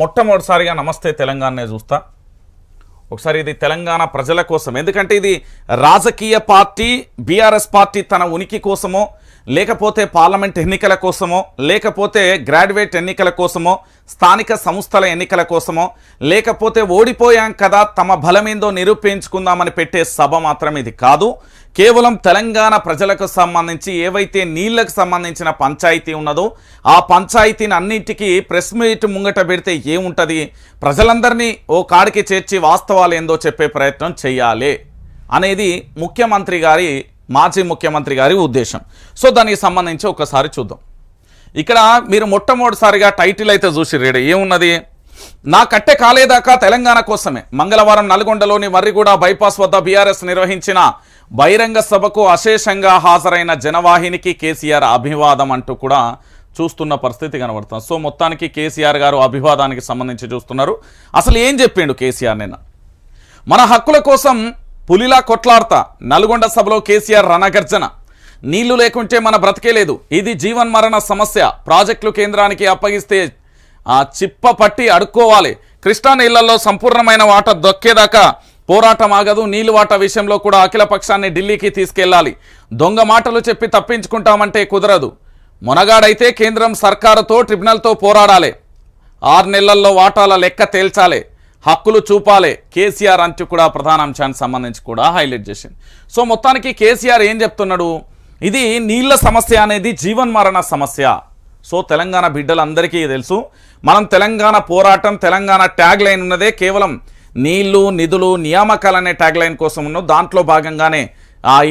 మొట్టమొదటిసారిగా నమస్తే తెలంగాణనే చూస్తా. ఒకసారి ఇది తెలంగాణ ప్రజల కోసం ఎందుకంటే ఇది రాజకీయ పార్టీ బీఆర్ఎస్ పార్టీ తన ఉనికి కోసమో లేకపోతే పార్లమెంట్ ఎన్నికల కోసమో లేకపోతే గ్రాడ్యుయేట్ ఎన్నికల కోసమో స్థానిక సంస్థల ఎన్నికల కోసమో లేకపోతే ఓడిపోయాం కదా తమ బలమేందో నిరూపించుకుందామని పెట్టే సభ మాత్రం ఇది కాదు. కేవలం తెలంగాణ ప్రజలకు సంబంధించి ఏవైతే నీళ్ళకు సంబంధించిన పంచాయతీ ఉన్నదో ఆ పంచాయతీని అన్నింటికీ ప్రెస్ మీట్ ముంగట పెడితే ఏముంటుంది? ప్రజలందరినీ ఓ కాడికి చేర్చి వాస్తవాలు ఏందో చెప్పే ప్రయత్నం చేయాలి అనేది ముఖ్యమంత్రి గారి మాజీ ముఖ్యమంత్రి గారి ఉద్దేశం. సో దానికి సంబంధించి ఒకసారి చూద్దాం. ఇక్కడ మీరు మొట్టమొదటిసారిగా టైటిల్ అయితే చూసి రేడ ఏమున్నది? నా కట్టె కాలేదాకా తెలంగాణ కోసమే. మంగళవారం నల్గొండలోని మర్రిగూడ బైపాస్ వద్ద బీఆర్ఎస్ నిర్వహించిన బహిరంగ సభకు అశేషంగా హాజరైన జనవాహినికి కేసీఆర్ అభివాదం అంటూ కూడా చూస్తున్న పరిస్థితి కనబడుతుంది. సో మొత్తానికి కేసీఆర్ గారు అభివాదానికి సంబంధించి చూస్తున్నారు. అసలు ఏం చెప్పిండు కేసీఆర్ నిన్న? మన హక్కుల కోసం పులిలా కొట్లాడతా నల్గొండ సభలో కేసీఆర్ రణగర్జన. నీళ్ళు లేకుంటే మన బ్రతికే లేదు. ఇది జీవన్ మరణ సమస్య. ప్రాజెక్టులు కేంద్రానికి అప్పగిస్తే ఆ చిప్ప పట్టి అడుక్కోవాలి. కృష్ణా నీళ్ళలో సంపూర్ణమైన వాట దొక్కేదాకా పోరాటం ఆగదు నీలువాట వాట విషయంలో కూడా అఖిల పక్షాన్ని ఢిల్లీకి తీసుకెళ్ళాలి. దొంగ మాటలు చెప్పి తప్పించుకుంటామంటే కుదరదు. మొనగాడైతే కేంద్రం సర్కారుతో ట్రిబ్యునల్తో పోరాడాలి. ఆరు నెలల్లో వాటాల లెక్క తేల్చాలి. హక్కులు చూపాలి. కేసీఆర్ అంటూ కూడా ప్రధాన అంశానికి సంబంధించి కూడా హైలైట్ చేసింది. సో మొత్తానికి కేసీఆర్ ఏం చెప్తున్నాడు? ఇది నీళ్ళ సమస్య అనేది జీవన్ మరణ సమస్య. సో తెలంగాణ బిడ్డలందరికీ తెలుసు. మనం తెలంగాణ పోరాటం తెలంగాణ ట్యాగ్ లైన్ ఉన్నదే కేవలం నీళ్ళు నిధులు నియామకాలు అనే ట్యాగ్ లైన్ కోసం ఉన్నాం. దాంట్లో భాగంగానే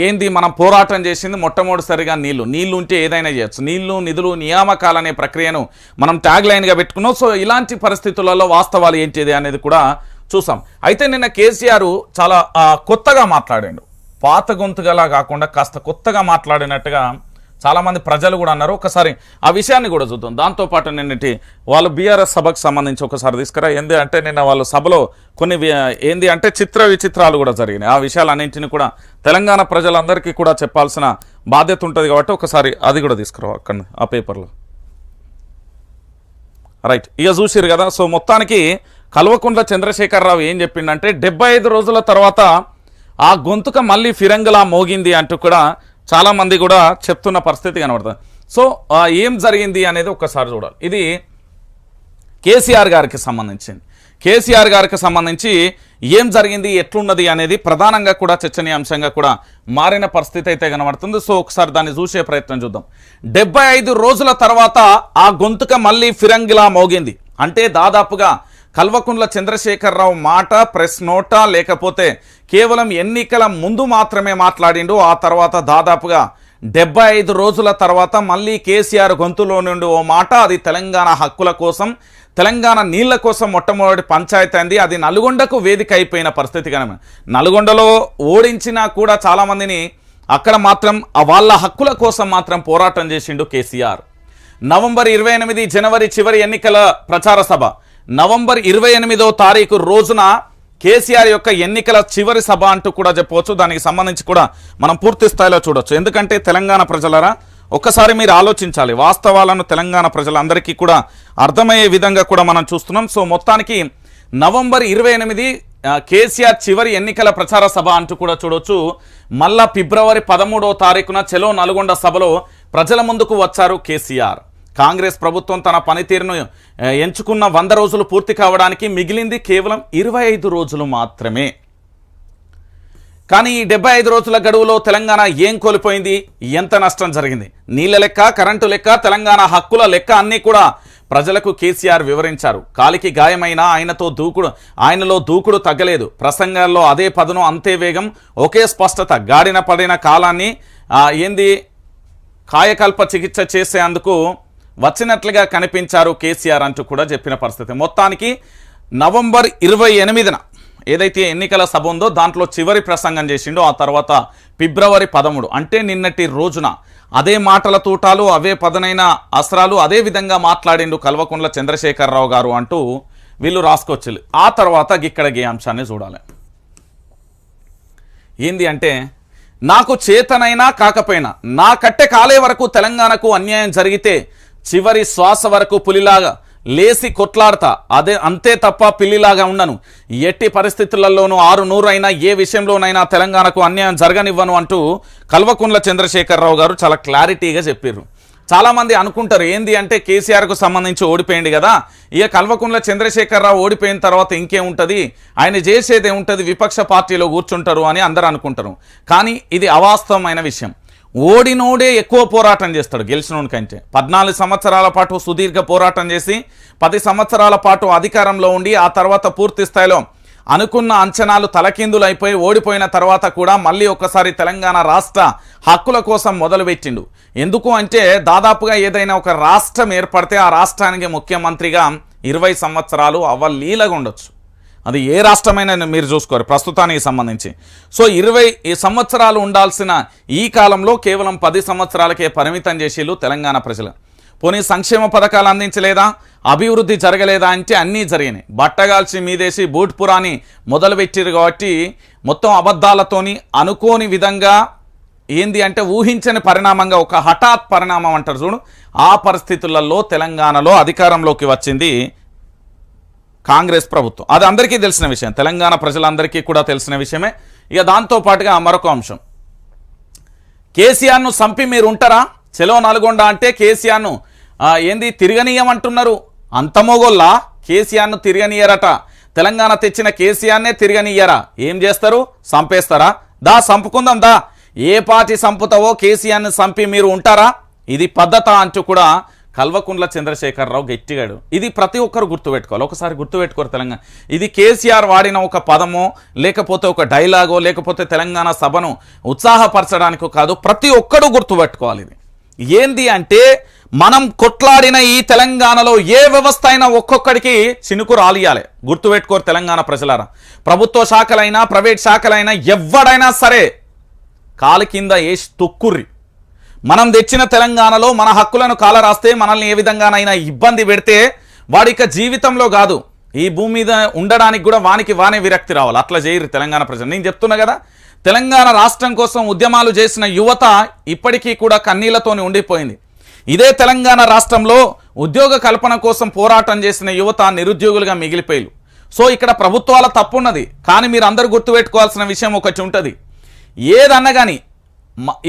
ఏంది మనం పోరాటం చేసింది మొట్టమొదటిసారిగా నీళ్ళు. నీళ్ళు ఉంటే ఏదైనా చేయొచ్చు. నీళ్ళు నిధులు నియామకాలు అనే ప్రక్రియను మనం ట్యాగ్ లైన్గా పెట్టుకున్నాం. సో ఇలాంటి పరిస్థితులలో వాస్తవాలు ఏంటిది అనేది కూడా చూసాం. అయితే నిన్న కేసీఆర్ చాలా కొత్తగా మాట్లాడాడు. పాత గొంతుగలా కాకుండా కాస్త కొత్తగా మాట్లాడినట్టుగా చాలామంది ప్రజలు కూడా అన్నారు. ఒకసారి ఆ విషయాన్ని కూడా చూద్దాం. దాంతోపాటు నిన్నటి వాళ్ళు బీఆర్ఎస్ సభకు సంబంధించి ఒకసారి తీసుకురా. ఏంది అంటే నిన్న వాళ్ళ సభలో కొన్ని వి- ఏంది అంటే చిత్ర విచిత్రాలు కూడా జరిగినాయి. ఆ విషయాలన్నింటినీ కూడా తెలంగాణ ప్రజలందరికీ కూడా చెప్పాల్సిన బాధ్యత ఉంటుంది కాబట్టి ఒకసారి అది కూడా తీసుకురావు అక్కడ ఆ పేపర్లో. రైట్. ఇక చూసిరు కదా సో మొత్తానికి కల్వకుంట్ల చంద్రశేఖరరావు ఏం చెప్పిండంటే డెబ్బై ఐదు రోజుల తర్వాత ఆ గొంతుక మళ్ళీ ఫిరంగులా మోగింది అంటూ కూడా చాలామంది కూడా చెప్తున్న పరిస్థితి కనబడుతుంది. సో ఏం జరిగింది అనేది ఒక్కసారి చూడాలి. ఇది కేసీఆర్ గారికి సంబంధించింది. కేసీఆర్ గారికి సంబంధించి ఏం జరిగింది ఎట్లున్నది అనేది ప్రధానంగా కూడా చర్చనీయాంశంగా కూడా మారిన పరిస్థితి అయితే కనబడుతుంది. సో ఒకసారి దాన్ని చూసే ప్రయత్నం చూద్దాం. డెబ్బై ఐదు రోజుల తర్వాత ఆ గొంతుక మళ్ళీ ఫిరంగిలా మోగింది. అంటే దాదాపుగా కల్వకుంట్ల చంద్రశేఖరరావు మాట ప్రెస్ నోటా లేకపోతే కేవలం ఎన్నికల ముందు మాత్రమే మాట్లాడిండు. ఆ తర్వాత దాదాపుగా డెబ్బై ఐదు రోజుల తర్వాత మళ్ళీ కేసీఆర్ గొంతులో నుండి ఓ మాట అది తెలంగాణ హక్కుల కోసం తెలంగాణ నీళ్ళ కోసం మొట్టమొదటి పంచాయతీ అంది. అది నల్గొండకు వేదిక అయిపోయిన పరిస్థితి కనుక నల్గొండలో ఓడించినా కూడా చాలామందిని అక్కడ మాత్రం వాళ్ళ హక్కుల కోసం మాత్రం పోరాటం చేసిండు కేసీఆర్. నవంబర్ ఇరవై ఎనిమిది జనవరి చివరి ఎన్నికల ప్రచార సభ. నవంబర్ ఇరవై ఎనిమిదో తారీఖు రోజున కేసీఆర్ యొక్క ఎన్నికల చివరి సభ అంటూ కూడా చెప్పవచ్చు. దానికి సంబంధించి కూడా మనం పూర్తి స్థాయిలో చూడొచ్చు. ఎందుకంటే తెలంగాణ ప్రజలరా ఒక్కసారి మీరు ఆలోచించాలి. వాస్తవాలను తెలంగాణ ప్రజలందరికీ కూడా అర్థమయ్యే విధంగా కూడా మనం చూస్తున్నాం. సో మొత్తానికి నవంబర్ ఇరవై ఎనిమిది కేసీఆర్ చివరి ఎన్నికల ప్రచార సభ అంటూ కూడా చూడొచ్చు. మళ్ళా ఫిబ్రవరి పదమూడో తారీఖున చెలో నల్గొండ సభలో ప్రజల ముందుకు వచ్చారు కేసీఆర్. కాంగ్రెస్ ప్రభుత్వం తన పనితీరును ఎంచుకున్న వంద రోజులు పూర్తి కావడానికి మిగిలింది కేవలం ఇరవై ఐదు రోజులు మాత్రమే. కానీ ఈ డెబ్బై ఐదు రోజుల గడువులో తెలంగాణ ఏం కోల్పోయింది? ఎంత నష్టం జరిగింది? నీళ్ళ లెక్క కరెంటు లెక్క తెలంగాణ హక్కుల లెక్క అన్నీ కూడా ప్రజలకు కేసీఆర్ వివరించారు. కాలికి గాయమైన ఆయనతో దూకుడు ఆయనలో దూకుడు తగ్గలేదు. ప్రసంగాల్లో అదే పదను అంతే వేగం ఒకే స్పష్టత గాడిన పడిన కాలాన్ని ఏంది? కాయకల్ప చికిత్స చేసేందుకు వచ్చినట్లుగా కనిపించారు కేసీఆర్ అంటూ కూడా చెప్పిన పరిస్థితి. మొత్తానికి నవంబర్ ఇరవై ఎనిమిదిన ఏదైతే ఎన్నికల సభ ఉందో దాంట్లో చివరి ప్రసంగం చేసిండో ఆ తర్వాత ఫిబ్రవరి పదమూడు. అంటే నిన్నటి రోజున అదే మాటల తూటాలు అవే పదనైన అస్త్రాలు అదే విధంగా మాట్లాడిండు కల్వకుంట్ల చంద్రశేఖరరావు గారు అంటూ వీళ్ళు రాసుకొచ్చారు ఆ తర్వాత ఇక్కడ గే అంశాన్ని చూడాలి. ఏంది అంటే నాకు చేతనైనా కాకపోయినా నా కట్టె కాలే వరకు తెలంగాణకు అన్యాయం జరిగితే చివరి శ్వాస వరకు పులిలాగా లేసి కొట్లాడతా. అదే అంతే తప్ప పిల్లిలాగా ఉండను. ఎట్టి పరిస్థితులలోనూ ఆరు నూరు అయినా ఏ విషయంలోనైనా తెలంగాణకు అన్యాయం జరగనివ్వను అంటూ కల్వకుండ్ల చంద్రశేఖరరావు గారు చాలా క్లారిటీగా చెప్పారు చాలామంది అనుకుంటారు ఏంది అంటే కేసీఆర్కు సంబంధించి ఓడిపోయింది కదా. ఇక కల్వకుండ్ల చంద్రశేఖరరావు ఓడిపోయిన తర్వాత ఇంకేముంటుంది ఆయన చేసేది ఏముంటుంది విపక్ష పార్టీలో కూర్చుంటారు అని అందరూ అనుకుంటారు. కానీ ఇది అవాస్తవమైన విషయం. ఓడినోడే ఎక్కువ పోరాటం చేస్తాడు గెలిచినోడి కంటే. పద్నాలుగు సంవత్సరాల పాటు సుదీర్ఘ పోరాటం చేసి పది సంవత్సరాల పాటు అధికారంలో ఉండి ఆ తర్వాత పూర్తి స్థాయిలో అనుకున్న అంచనాలు తలకిందులు అయిపోయి ఓడిపోయిన తర్వాత కూడా మళ్ళీ ఒక్కసారి తెలంగాణ రాష్ట్ర హక్కుల కోసం మొదలుపెట్టిండు. ఎందుకు అంటే దాదాపుగా ఏదైనా ఒక రాష్ట్రం ఏర్పడితే ఆ రాష్ట్రానికి ముఖ్యమంత్రిగా ఇరవై సంవత్సరాలు అవ్వలీలగా ఉండొచ్చు. అది ఏ రాష్ట్రమైనా మీరు చూసుకోరు ప్రస్తుతానికి సంబంధించి. సో ఇరవై ఈ సంవత్సరాలు ఉండాల్సిన ఈ కాలంలో కేవలం పది సంవత్సరాలకే పరిమితం చేసేళ్ళు తెలంగాణ ప్రజలు. పోనీ సంక్షేమ పథకాలు అందించలేదా? అభివృద్ధి జరగలేదా అంటే అన్నీ జరిగినాయి. బట్టగాల్చి మీదేసి బూట్పురాని మొదలుపెట్టారు కాబట్టి మొత్తం అబద్ధాలతోని అనుకోని విధంగా ఏంది అంటే ఊహించని పరిణామంగా ఒక హఠాత్ పరిణామం అంటారు చూడు. ఆ పరిస్థితులలో తెలంగాణలో అధికారంలోకి వచ్చింది కాంగ్రెస్ ప్రభుత్వం. అది అందరికీ తెలిసిన విషయం. తెలంగాణ ప్రజలందరికీ కూడా తెలిసిన విషయమే. ఇక దాంతో పాటుగా మరొక అంశం. కేసీఆర్ను సంపి మీరు ఉంటారా చెలో నల్గొండ అంటే కేసీఆర్ను ఏంది తిరగనీయమంటున్నారు? అంతమోగొల్లా కేసీఆర్ను తిరగనీయరట. తెలంగాణ తెచ్చిన కేసీఆర్నే తిరగనీయరా? ఏం చేస్తారు? సంపేస్తారా దా సంపుకుందాం దా. ఏ పార్టీ సంపుతావో కేసీఆర్ని సంపి మీరు ఉంటారా? ఇది పద్ధత అంటూ కూడా కల్వకుండ్ల చంద్రశేఖరరావు గట్టిగాడు. ఇది ప్రతి ఒక్కరు గుర్తుపెట్టుకోవాలి. ఒకసారి గుర్తుపెట్టుకోరు తెలంగాణ. ఇది కేసీఆర్ వాడిన ఒక పదమో లేకపోతే ఒక డైలాగో లేకపోతే తెలంగాణ సభను ఉత్సాహపరచడానికో కాదు ప్రతి ఒక్కడు గుర్తుపెట్టుకోవాలి ఇది. ఏంది అంటే మనం కొట్లాడిన ఈ తెలంగాణలో ఏ వ్యవస్థ అయినా ఒక్కొక్కడికి చినుకు రాలియాలి. గుర్తుపెట్టుకోరు తెలంగాణ ప్రజలారా. ప్రభుత్వ శాఖలైనా ప్రైవేట్ శాఖలైనా ఎవడైనా సరే కాలు కింద వేసి తొక్కుర్రి. మనం తెచ్చిన తెలంగాణలో మన హక్కులను కాలరాస్తే మనల్ని ఏ విధంగానైనా ఇబ్బంది పెడితే వాడిక జీవితంలో కాదు. ఈ భూమి మీద ఉండడానికి కూడా వానికి వానే విరక్తి రావాలి. అట్లా చేయరు తెలంగాణ ప్రజలు. నేను చెప్తున్నా కదా తెలంగాణ రాష్ట్రం కోసం ఉద్యమాలు చేసిన యువత ఇప్పటికీ కూడా కన్నీళ్ళతోని ఉండిపోయింది. ఇదే తెలంగాణ రాష్ట్రంలో ఉద్యోగ కల్పన కోసం పోరాటం చేసిన యువత నిరుద్యోగులుగా మిగిలిపోయారు సో ఇక్కడ ప్రభుత్వాల తప్పున్నది. కానీ మీరు అందరూ గుర్తుపెట్టుకోవాల్సిన విషయం ఒకటి ఉంటుంది. ఏదన్నా కానీ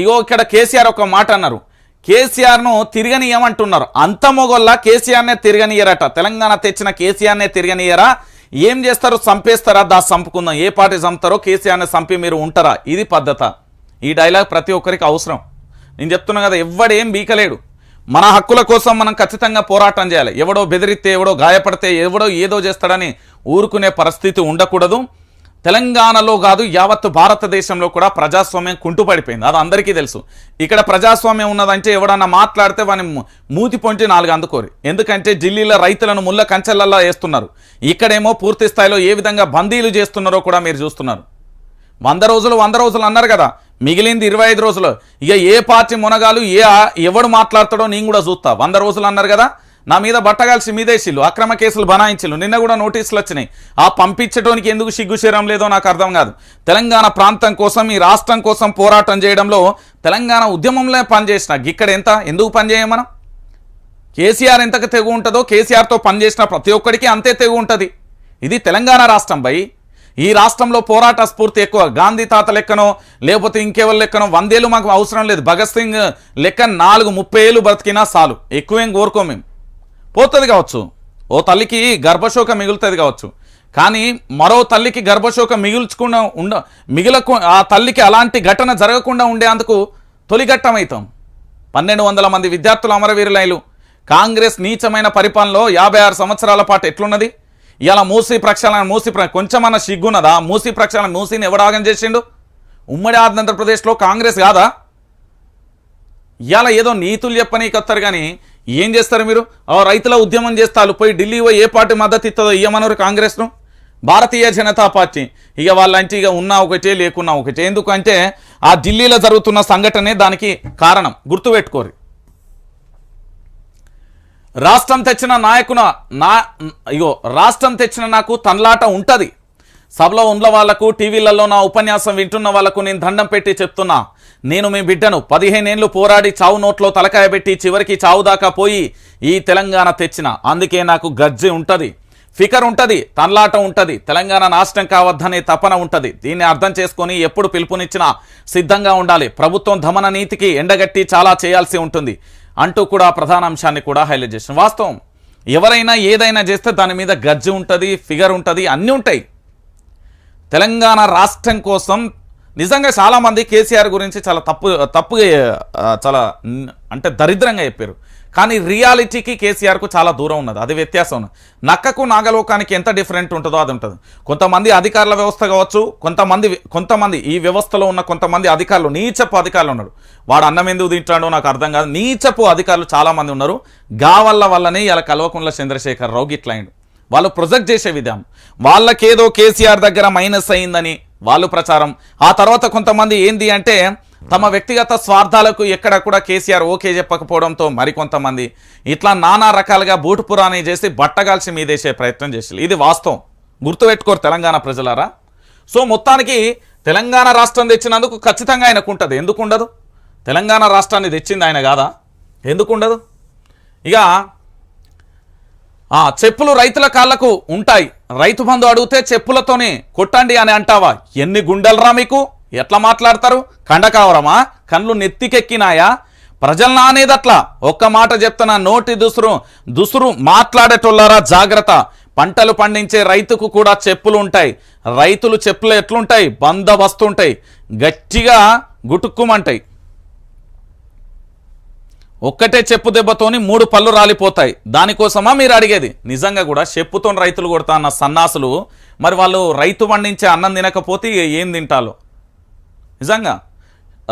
ఇగో ఇక్కడ కేసీఆర్ ఒక మాట అన్నారు. కేసీఆర్ను తిరగనీయమంటున్నారు. అంత మొగోళ్ళ కేసీఆర్నే తిరగనీయరట. తెలంగాణ తెచ్చిన కేసీఆర్నే తిరగనీయరా? ఏం చేస్తారు? చంపేస్తారా? దా చంపుకుందాం. ఏ పార్టీ చంపుతారో కేసీఆర్ని చంపి మీరు ఉంటారా? ఇది పద్ధత. ఈ డైలాగ్ ప్రతి ఒక్కరికి అవసరం. నేను చెప్తున్నా కదా ఎవడేం బీకలేడు. మన హక్కుల కోసం మనం ఖచ్చితంగా పోరాటం చేయాలి. ఎవడో బెదిరిస్తే ఎవడో గాయపడితే ఎవడో ఏదో చేస్తాడని ఊరుకునే పరిస్థితి ఉండకూడదు. తెలంగాణలో కాదు యావత్ భారతదేశంలో కూడా ప్రజాస్వామ్యం కుంటుపడిపోయింది. అది అందరికీ తెలుసు. ఇక్కడ ప్రజాస్వామ్యం ఉన్నదంటే ఎవడన్నా మాట్లాడితే వాని మూతి పొంటి నాలుగు అందుకోరు. ఎందుకంటే ఢిల్లీలో రైతులను ముళ్ళ కంచెలల్లా వేస్తున్నారు. ఇక్కడేమో పూర్తి స్థాయిలో ఏ విధంగా బందీలు చేస్తున్నారో కూడా మీరు చూస్తున్నారు. వంద రోజులు వంద రోజులు అన్నారు కదా. మిగిలింది ఇరవై ఐదు రోజులు. ఇక ఏ పార్టీ మునగాలు ఏ ఎవడు మాట్లాడతాడో నేను కూడా చూస్తా. వంద రోజులు అన్నారు కదా. నా మీద బట్టగాల్సి మీదేసిల్లు అక్రమ కేసులు బనాయించిల్లు. నిన్న కూడా నోటీసులు వచ్చినాయి ఆ పంపించడానికి ఎందుకు సిగ్గుచేరం లేదో నాకు అర్థం కాదు. తెలంగాణ ప్రాంతం కోసం ఈ రాష్ట్రం కోసం పోరాటం చేయడంలో తెలంగాణ ఉద్యమంలో పనిచేసిన ఇక్కడ ఎంత? ఎందుకు పనిచేయం మనం? కేసీఆర్ ఎంతకు తెగు ఉంటుందో కేసీఆర్తో పనిచేసిన ప్రతి ఒక్కడికి అంతే తెగు ఉంటుంది. ఇది తెలంగాణ రాష్ట్రం బై. ఈ రాష్ట్రంలో పోరాట స్ఫూర్తి ఎక్కువ. గాంధీ తాత లెక్కనో లేకపోతే ఇంకెవరి లెక్కనో వందేళ్ళు మాకు అవసరం లేదు. భగత్ సింగ్ లెక్క నాలుగు ముప్పై ఏళ్ళు బ్రతికినా చాలు. ఎక్కువేం కోరుకోం మేము. పోతుంది కావచ్చు. ఓ తల్లికి గర్భశోక మిగులుతుంది కావచ్చు. కానీ మరో తల్లికి గర్భశోక మిగుల్చకుండా ఉండ మిగిలకు ఆ తల్లికి అలాంటి ఘటన జరగకుండా ఉండేందుకు తొలిఘట్టమవుతాం పన్నెండు వందల మంది విద్యార్థులు అమరవీరులైలు. కాంగ్రెస్ నీచమైన పరిపాలనలో యాభై ఆరు సంవత్సరాల పాటు ఎట్లున్నది? ఇలా మూసి ప్రక్షాళన మూసి ప్ర కొంచెమన్నా సిగ్గున్నదా? మూసి ప్రక్షాళన మూసిని ఎవడాగం చేసిండు? ఉమ్మడి ఆంధ్రప్రదేశ్లో కాంగ్రెస్ కాదా? ఇలా ఏదో నీతులు చెప్పనీకొస్తారు కానీ ఏం చేస్తారు మీరు? ఆ రైతుల ఉద్యమం చేస్తారు పోయి ఢిల్లీ పోయి ఏ పార్టీ మద్దతు ఇస్తుందో ఇయ్యమన్నారు కాంగ్రెస్ను? భారతీయ జనతా పార్టీ. ఇక వాళ్ళంటే ఇక ఉన్నా ఒకటే లేకున్నా ఒకటే. ఎందుకంటే ఆ ఢిల్లీలో జరుగుతున్న సంఘటనే దానికి కారణం. గుర్తుపెట్టుకోరు. రాష్ట్రం తెచ్చిన నాయకున నా ఇగో రాష్ట్రం తెచ్చిన నాకు తన్లాట ఉంటుంది. సభలో ఉన్న వాళ్ళకు టీవీలలో నా ఉపన్యాసం వింటున్న వాళ్ళకు నేను దండం పెట్టి చెప్తున్నా. నేను మీ బిడ్డను పదిహేనేళ్ళు పోరాడి చావు నోట్లో తలకాయ పెట్టి చివరికి చావు దాకా పోయి ఈ తెలంగాణ తెచ్చిన. అందుకే నాకు గజ్జి ఉంటుంది. ఫికర్ ఉంటుంది తన్లాట ఉంటుంది. తెలంగాణ నాశనం కావద్దనే తపన ఉంటుంది. దీన్ని అర్థం చేసుకొని ఎప్పుడు పిలుపునిచ్చినా సిద్ధంగా ఉండాలి. ప్రభుత్వం దమన నీతికి ఎండగట్టి చాలా చేయాల్సి ఉంటుంది. అంటూ కూడా ప్రధాన అంశాన్ని కూడా హైలైట్ చేసిన వాస్తవం ఎవరైనా ఏదైనా చేస్తే దాని మీద గజ్జి ఉంటుంది ఫిగర్ ఉంటుంది అన్నీ ఉంటాయి. తెలంగాణ రాష్ట్రం కోసం నిజంగా చాలామంది కేసీఆర్ గురించి చాలా తప్పు తప్పుగా చాలా అంటే దరిద్రంగా చెప్పారు. కానీ రియాలిటీకి కేసీఆర్కు చాలా దూరం ఉన్నది. అది వ్యత్యాసం ఉన్నది. నక్కకు నాగలోకానికి ఎంత డిఫరెంట్ ఉంటుందో అది ఉంటుంది. కొంతమంది అధికారుల వ్యవస్థ కావచ్చు కొంతమంది కొంతమంది ఈ వ్యవస్థలో ఉన్న కొంతమంది అధికారులు నీచపు అధికారులు ఉన్నారు. వాడు అన్నం ఎందుకు తింటాడో నాకు అర్థం కాదు. నీచపు అధికారులు చాలామంది ఉన్నారు. గా వల్ల వల్లనే ఇలా కల్వకుంట్ల చంద్రశేఖర్ రావు గిట్లయిండు వాళ్ళు ప్రొజెక్ట్ చేసే విధానం. వాళ్ళకేదో కేసీఆర్ దగ్గర మైనస్ అయిందని వాళ్ళు ప్రచారం. ఆ తర్వాత కొంతమంది ఏంది అంటే తమ వ్యక్తిగత స్వార్థాలకు ఎక్కడ కూడా కేసీఆర్ ఓకే చెప్పకపోవడంతో మరికొంతమంది. ఇట్లా నానా రకాలుగా బూటు పురాణి చేసి బట్టగాల్చి మీదేసే ప్రయత్నం చేసి ఇది వాస్తవం. గుర్తుపెట్టుకోరు తెలంగాణ ప్రజలారా? సో మొత్తానికి తెలంగాణ రాష్ట్రం తెచ్చినందుకు ఖచ్చితంగా ఆయనకు ఉంటుంది. ఎందుకు ఉండదు? తెలంగాణ రాష్ట్రాన్ని తెచ్చింది ఆయన కాదా? ఎందుకు ఉండదు? ఇక ఆ చెప్పులు రైతుల కాళ్ళకు ఉంటాయి. రైతు బంధు అడిగితే చెప్పులతోనే కొట్టండి అని అంటావా? ఎన్ని గుండెలరా మీకు? ఎట్లా మాట్లాడతారు? కండకావరమా? కళ్ళు నెత్తికెక్కినాయా? ప్రజలను అనేది అట్లా ఒక్క మాట చెప్తున్నా నోటి దుసురు దుసురు మాట్లాడేటోళ్ళారా? జాగ్రత్త. పంటలు పండించే రైతుకు కూడా చెప్పులు ఉంటాయి. రైతులు చెప్పులు ఎట్లుంటాయి? బందోబస్తు ఉంటాయి. గట్టిగా గుటుక్కుమంటాయి. ఒక్కటే చెప్పు దెబ్బతోని మూడు పళ్ళు రాలిపోతాయి. దానికోసమా మీరు అడిగేది? నిజంగా కూడా చెప్పుతో రైతులు కొడతా అన్న సన్నాసులు మరి వాళ్ళు రైతు పండించే అన్నం తినకపోతే ఏం తింటాలో? నిజంగా?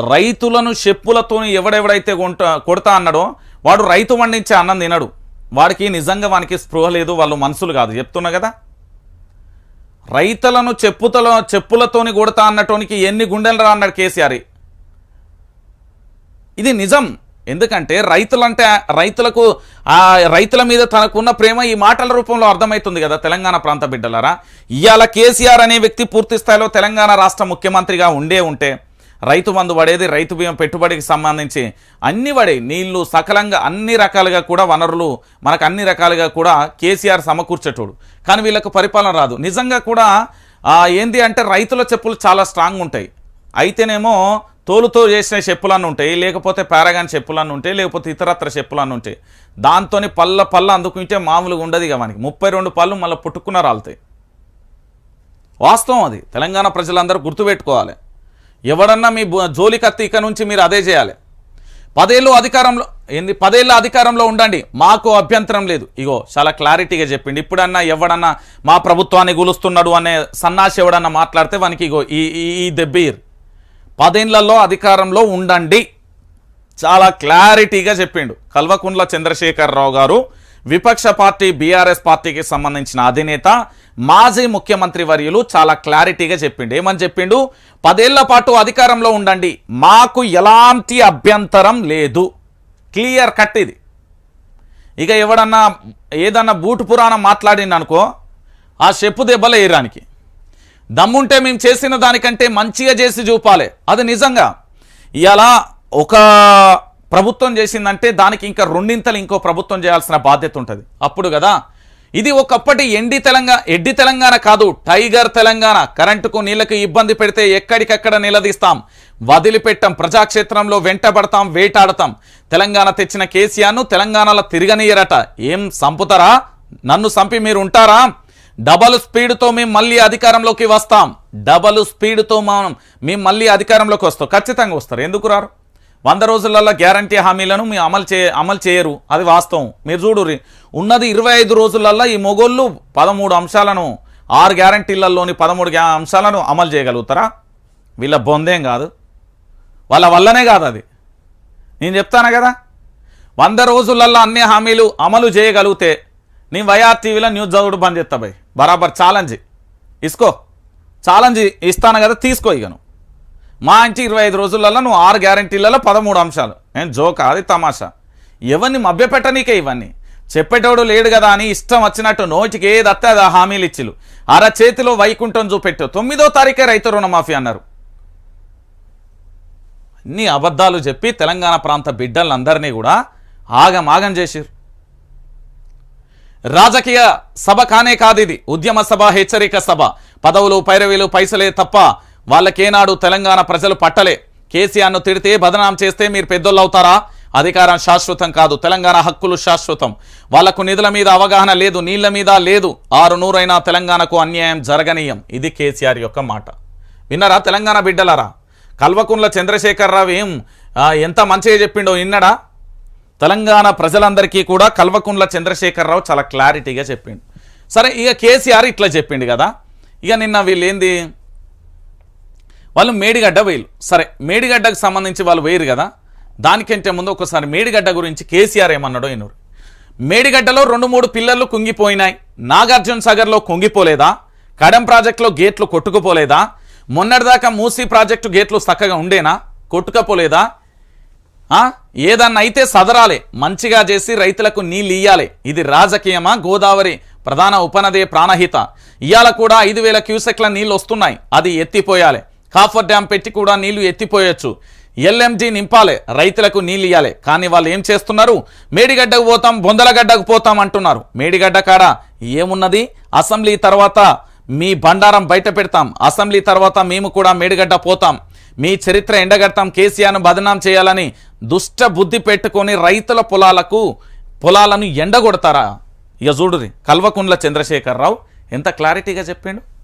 రైతులను చెప్పులతో ఎవడెవడైతే కొంట కొడతా అన్నాడో వాడు రైతు పండించే అన్నం తినడు. వాడికి నిజంగా వానికి స్పృహ లేదు వాళ్ళు మనుషులు కాదు. చెప్తున్నా కదా? రైతులను చెప్పుతలో చెప్పులతోని కొడతా అన్నటోనికి ఎన్ని గుండెలు రా అన్నాడు కేసీఆర్. ఇది నిజం. ఎందుకంటే రైతులంటే రైతులకు ఆ రైతుల మీద తనకున్న ప్రేమ ఈ మాటల రూపంలో అర్థమవుతుంది కదా తెలంగాణ ప్రాంత బిడ్డలారా. ఇవాళ కేసీఆర్ అనే వ్యక్తి పూర్తి స్థాయిలో తెలంగాణ రాష్ట్ర ముఖ్యమంత్రిగా ఉండే ఉంటే రైతు బంధు పడేది రైతు బియ్యం పెట్టుబడికి సంబంధించి అన్ని పడే నీళ్ళు సకలంగా అన్ని రకాలుగా కూడా వనరులు మనకు అన్ని రకాలుగా కూడా కేసీఆర్ సమకూర్చేటోడు. కానీ వీళ్ళకు పరిపాలన రాదు. నిజంగా కూడా ఏంది అంటే రైతుల చెప్పులు చాలా స్ట్రాంగ్ ఉంటాయి. అయితేనేమో తోలుతో చేసిన చెప్పులన్నీ ఉంటాయి లేకపోతే పారాగాన్ చెప్పులన్నీ ఉంటాయి లేకపోతే ఇతరత్ర చెప్పులన్నీ ఉంటాయి. దాంతోని పళ్ళ పళ్ళ అందుకుంటే మామూలుగా ఉండదు ఇక మనకి. ముప్పై రెండు పళ్ళు మళ్ళీ పుట్టుకున్న రాలుతాయి. వాస్తవం అది. తెలంగాణ ప్రజలందరూ గుర్తుపెట్టుకోవాలి ఎవడన్నా మీ బు- జోలికత్తి ఇక నుంచి మీరు అదే చేయాలి. పదేళ్ళు అధికారంలో ఏంది? పదేళ్ళ అధికారంలో ఉండండి. మాకు అభ్యంతరం లేదు. ఇగో చాలా క్లారిటీగా చెప్పిండి. ఇప్పుడన్నా ఎవడన్నా మా ప్రభుత్వాన్ని గులుస్తున్నాడు అనే సన్నాసి ఎవడన్నా మాట్లాడితే వానికి ఇగో ఈ ఈ- ఈ దెబ్బీర్ పదేళ్ళలో అధికారంలో ఉండండి. చాలా క్లారిటీగా చెప్పిండు. కల్వకుండ్ల చంద్రశేఖరరావు గారు విపక్ష పార్టీ బీఆర్ఎస్ పార్టీకి సంబంధించిన అధినేత మాజీ ముఖ్యమంత్రి వర్యులు చాలా క్లారిటీగా చెప్పిండు. ఏమని చెప్పిండు? పదేళ్ళ పాటు అధికారంలో ఉండండి. మాకు ఎలాంటి అభ్యంతరం లేదు. క్లియర్ కట్ ఇది. ఇక ఎవడన్నా ఏదన్నా బూటు పురాణం మాట్లాడిండనుకో ఆ చెప్పు దెబ్బలు వేయడానికి దమ్ముంటే మేము చేసిన దానికంటే మంచిగా చేసి చూపాలి. అది నిజంగా. ఇలా ఒక ప్రభుత్వం చేసిందంటే దానికి ఇంకా రెండింతలు ఇంకో ప్రభుత్వం చేయాల్సిన బాధ్యత ఉంటుంది. అప్పుడు కదా ఇది ఒకప్పటి ఎండి తెలంగాణ ఎడ్డి తెలంగాణ కాదు టైగర్ తెలంగాణ. కరెంటుకు నీళ్ళకు ఇబ్బంది పెడితే ఎక్కడికక్కడ నిలదీస్తాం. వదిలిపెట్టాం ప్రజాక్షేత్రంలో వెంటబడతాం వేటాడతాం. తెలంగాణ తెచ్చిన కేసీఆర్ను తెలంగాణలో తిరగనీయరట. ఏం సంపుతారా? నన్ను సంపి మీరు ఉంటారా? డబల్ స్పీడ్తో మేము మళ్ళీ అధికారంలోకి వస్తాం. డబల్ స్పీడ్తో మనం మేము మళ్ళీ అధికారంలోకి వస్తాం. ఖచ్చితంగా వస్తారు. ఎందుకు రారు? వంద రోజులలో గ్యారంటీ హామీలను మీ అమలు చే అమలు చేయరు. అది వాస్తవం. మీరు చూడుర్రి. ఉన్నది ఇరవై ఐదు రోజులల్లో ఈ మొగోళ్ళు పదమూడు అంశాలను ఆరు గ్యారంటీలలోని పదమూడు గ్యా అంశాలను అమలు చేయగలుగుతారా? వీళ్ళ బొందేం కాదు. వాళ్ళ వల్లనే కాదు అది. నేను చెప్తాను కదా? వంద రోజులల్లో అన్ని హామీలు అమలు చేయగలిగితే నేను వైఆర్ టీవీలో న్యూస్ చదువుడు బంద్ చేస్తా భయ్ బరాబర్ ఛాలెంజ్. ఇసుకో. ఛాలెంజ్ ఇస్తాను కదా తీసుకో ఇక నువ్వు. మా ఇంటి ఇరవై ఐదు రోజులలో నువ్వు ఆరు గ్యారంటీలలో పదమూడు అంశాలు. నేను జోక్ అది తమాషా. ఎవరిని మభ్యపెట్టనీకే ఇవన్నీ. చెప్పేటోడు లేడు కదా అని ఇష్టం వచ్చినట్టు నోటికి ఏది అత్తే అది హామీలు ఇచ్చిలు. అర చేతిలో వైకుంఠం చూపెట్టు. తొమ్మిదో తారీఖే రైతు రుణమాఫీ అన్నారు. అన్ని అబద్ధాలు చెప్పి తెలంగాణ ప్రాంత బిడ్డలందరినీ కూడా ఆగమాగం ఆగం చేసిరు రాజకీయ సభ కానే కాదు ఇది. ఉద్యమ సభ హెచ్చరిక సభ. పదవులు పైరవీలు పైసలే తప్ప వాళ్ళకేనాడు తెలంగాణ ప్రజలు పట్టలే. కేసీఆర్ను తిడితే బదనాం చేస్తే మీరు పెద్దోళ్ళు అవుతారా అధికారం శాశ్వతం కాదు. తెలంగాణ హక్కులు శాశ్వతం. వాళ్ళకు నిధుల మీద అవగాహన లేదు నీళ్ళ మీద లేదు. ఆరు నూరైనా తెలంగాణకు అన్యాయం జరగనీయం. ఇది కేసీఆర్ యొక్క మాట. విన్నారా తెలంగాణ బిడ్డలారా? కల్వకుంట్ల చంద్రశేఖరరావు ఏం ఎంత మంచిగా చెప్పిండో విన్నాడా? తెలంగాణ ప్రజలందరికీ కూడా కల్వకుంట్ల చంద్రశేఖరరావు చాలా క్లారిటీగా చెప్పిండు. సరే ఇక కేసీఆర్ ఇట్లా చెప్పిండు కదా. ఇక నిన్న వీళ్ళు ఏంది వాళ్ళు మేడిగడ్డ వేయలు సరే మేడిగడ్డకు సంబంధించి వాళ్ళు వేయరు కదా. దానికంటే ముందు ఒకసారి మేడిగడ్డ గురించి కేసీఆర్ ఏమన్నాడో ఎన్నూరు మేడిగడ్డలో రెండు మూడు పిల్లర్లు కుంగిపోయినాయి. నాగార్జున సాగర్లో కుంగిపోలేదా? కడం ప్రాజెక్టులో గేట్లు కొట్టుకుపోలేదా? మొన్నటిదాకా మూసీ ప్రాజెక్టు గేట్లు చక్కగా ఉండేనా? కొట్టుకపోలేదా? ఏదన్నా అయితే సదరాలే మంచిగా చేసి రైతులకు నీళ్ళు ఇయ్యాలి. ఇది రాజకీయమా? గోదావరి ప్రధాన ఉపనదే ప్రాణహిత. ఇవాళ కూడా ఐదు వేల క్యూసెక్ల నీళ్ళు వస్తున్నాయి. అది ఎత్తిపోయాలి. కాఫర్ డ్యామ్ పెట్టి కూడా నీళ్ళు ఎత్తిపోయొచ్చు. ఎల్ఎంజీ నింపాలి రైతులకు నీళ్ళు ఇవ్వాలి కానీ వాళ్ళు ఏం చేస్తున్నారు? మేడిగడ్డకు పోతాం బొందలగడ్డకు పోతాం అంటున్నారు. మేడిగడ్డ కాడ ఏమున్నది? అసెంబ్లీ తర్వాత మీ బండారం బయట పెడతాం. అసెంబ్లీ తర్వాత మేము కూడా మేడిగడ్డ పోతాం. మీ చరిత్ర ఎండగడతాం కేసీఆర్ను బదనాం చేయాలని దుష్ట బుద్ధి పెట్టుకొని రైతుల పొలాలకు పొలాలను ఎండగొడతారా? ఇక చూడురి కల్వకుండ్ల చంద్రశేఖరరావు ఎంత క్లారిటీగా చెప్పిండు?